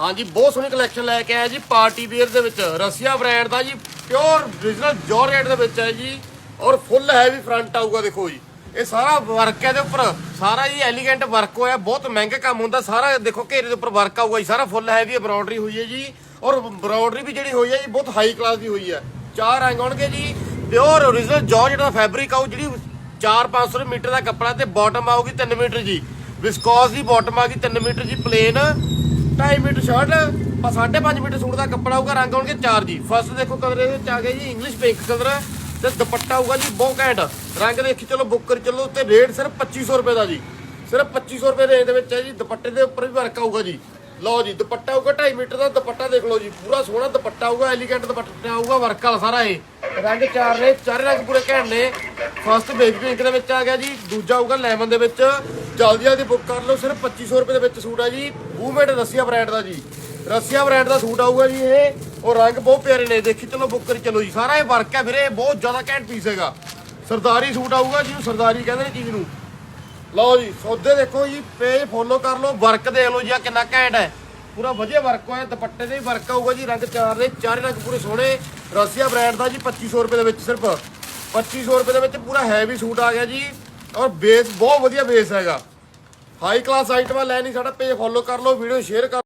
ਹਾਂਜੀ, ਬਹੁਤ ਸੋਹਣੀ ਕਲੈਕਸ਼ਨ ਲੈ ਕੇ ਆਇਆ ਜੀ, ਪਾਰਟੀ ਵੇਅਰ ਦੇ ਵਿੱਚ, ਰਸੀਆ ਬ੍ਰਾਂਡ ਦਾ ਜੀ ਪਿਓਰ origignal ਜੋਰਜੈਟ ਦੇ ਵਿੱਚ ਹੈ ਜੀ, ਔਰ ਫੁੱਲ ਹੈਵੀ ਫਰੰਟ ਆਊਗਾ, ਦੇਖੋ ਜੀ। ਇਹ ਸਾਰਾ ਵਰਕ ਹੈ ਦੇ ਉੱਪਰ, ਸਾਰਾ ਜੀ ਐਲੀਗੈਂਟ ਵਰਕ ਹੋਇਆ, ਬਹੁਤ ਮਹਿੰਗਾ ਕੰਮ ਹੁੰਦਾ, ਸਾਰਾ ਦੇਖੋ ਘੇਰੇ ਦੇ ਉੱਪਰ ਵਰਕ ਆਊਗਾ ਜੀ, ਸਾਰਾ ਫੁੱਲ ਹੈਵੀ ਐਮਬ੍ਰੋਇਡਰੀ ਹੋਈ ਹੈ ਜੀ, ਔਰ ਐਮਬ੍ਰੋਇਡਰੀ ਵੀ ਜਿਹੜੀ ਹੋਈ ਹੈ ਜੀ, ਬਹੁਤ ਹਾਈ ਕਲਾਸ ਦੀ ਹੋਈ ਹੈ। ਚਾਰ ਰੰਗ ਹੋਣਗੇ ਜੀ ਪਿਓਰ origignal ਜੋਰਜਟ ਦਾ ਫੈਬਰਿਕ ਆਊ, ਜਿਹੜੀ 4-500 ਮੀਟਰ ਦਾ ਕੱਪੜਾ ਤੇ ਬਾਟਮ ਆਊਗੀ 3 ਮੀਟਰ ਜੀ। ਵਿਸਕੋਸ ਦੀ ਬਾਟਮ ਆ ਗਈ 3 ਮੀਟਰ ਜੀ plain 2.5 meter shirt 5.5 meter suit ਦਾ ਕੱਪੜਾ ਆਊਗਾ ਰੰਗ ਹੋਣਗੇ ਚਾਰ ਜੀ। ਫਸਟ ਦੇਖੋ ਕਲਰ ਇਹਦੇ ਵਿੱਚ ਆ ਗਿਆ ਜੀ ਇੰਗਲਿਸ਼ ਪਿੰਕ ਕਲਰ ਤੇ ਦੁਪੱਟਾ ਹੋਊਗਾ ਜੀ ਬਹੁਤ ਘੈਂਟ। ਰੰਗ ਦੇਖੀ ਚਲੋ ਬੁੱਕ ਕਰੀ ਚਲੋ, ਤੇ ਰੇਟ ਸਿਰਫ 2500 ਰੁਪਏ ਦਾ ਜੀ। ਸਿਰਫ 2500 ਰੁਪਏ ਰੇਂਜ ਦੇ ਵਿੱਚ ਹੈ ਜੀ, ਦੁਪੱਟੇ ਦੇ ਉੱਪਰ ਵੀ ਵਰਕ ਆਊਗਾ ਜੀ। ਲਓ ਜੀ, ਦੁਪੱਟਾ ਹੋਊਗਾ 2.5 ਮੀਟਰ ਦਾ, ਦੁਪੱਟਾ ਦੇਖ ਲਓ ਜੀ, ਪੂਰਾ ਸੋਹਣਾ ਦੁਪੱਟਾ ਹੋਊਗਾ ਐਲੀਗੈਂਟ ਦੁਪੱਟਾ ਆਊਗਾ ਵਰਕ ਵਾਲਾ ਸਾਰਾ ਇਹ। ਰੰਗ ਚਾਰ ਨੇ, ਚਾਰੇ ਰੰਗ ਪੂਰੇ ਘੈਂਟ ਨੇ। ਫਸਟ ਬੇਬੀ ਪਿੰਕ ਦੇ ਵਿੱਚ ਆ ਗਿਆ ਜੀ, ਦੂਜਾ ਹੋਊਗਾ ਲੈਮਨ ਦੇ ਵਿੱਚ। ਜਲਦੀ ਜਲਦੀ ਬੁੱਕ ਕਰ ਲਓ, ਸਿਰਫ 2500 ਰੁਪਏ ਦੇ ਵਿੱਚ ਸੂਟ ਹੈ ਜੀ। ਮੂਵਮੈਂਟ ਰਸੀਆ ਬ੍ਰਾਂਡ ਦਾ ਜੀ। ਰਸੀਆ ਬ੍ਰਾਂਡ ਦਾ ਸੂਟ ਆਊਗਾ ਜੀ ਇਹ। ਉਹ ਰੰਗ ਬਹੁਤ ਪਿਆਰੇ ਨੇ। ਦੇਖੀ, ਚਲੋ ਬੁੱਕ ਕਰੀ ਚਲੋ ਜੀ। ਸਾਰਾ ਇਹ ਵਰਕ ਹੈ ਵੀਰੇ ਬਹੁਤ ਜ਼ਿਆਦਾ ਘੈਂਟ ਪੀਸ ਹੈਗਾ। ਸਰਦਾਰੀ ਸੂਟ ਆਊਗਾ ਜਿਹਨੂੰ ਸਰਦਾਰੀ ਕਹਿੰਦੇ ਨੇ ਚੀਜ਼ ਨੂੰ। ਲਓ ਜੀ, ਸੌਦੇ ਦੇਖੋ ਜੀ ਪੇਜ ਫੋਲੋ ਕਰ ਲਓ ਵਰਕ ਦੇਖ ਲਓ ਜੀ ਆ ਕਿੰਨਾ ਘੈਂਟ ਹੈ। ਪੂਰਾ ਵਧੀਆ ਵਰਕ ਹੋਇਆ, ਦੁਪੱਟੇ ਦੇ ਵੀ ਵਰਕ ਆਊਗਾ ਜੀ, ਰੰਗ ਚਾਰ ਦੇ, ਚਾਰੇ ਰੰਗ ਪੂਰੇ ਸੋਹਣੇ। ਰਸੀਆ ਬ੍ਰਾਂਡ ਦਾ ਜੀ 2500 ਰੁਪਏ ਦੇ ਵਿੱਚ ਸਿਰਫ। 2500 ਰੁਪਏ ਦੇ ਵਿੱਚ ਪੂਰਾ ਹੈਵੀ ਸੂਟ ਆ ਗਿਆ ਜੀ। ਔਰ ਬੇਸ ਬਹੁਤ ਵਧੀਆ ਬੇਸ ਹੈਗਾ। ਹਾਈ ਕਲਾਸ ਆਈਟਮਾਂ ਲੈਣੀ ਸਾਡਾ ਪੇਜ ਫੋਲੋ ਕਰ ਲਓ ਵੀਡੀਓ ਸ਼ੇਅਰ ਕਰ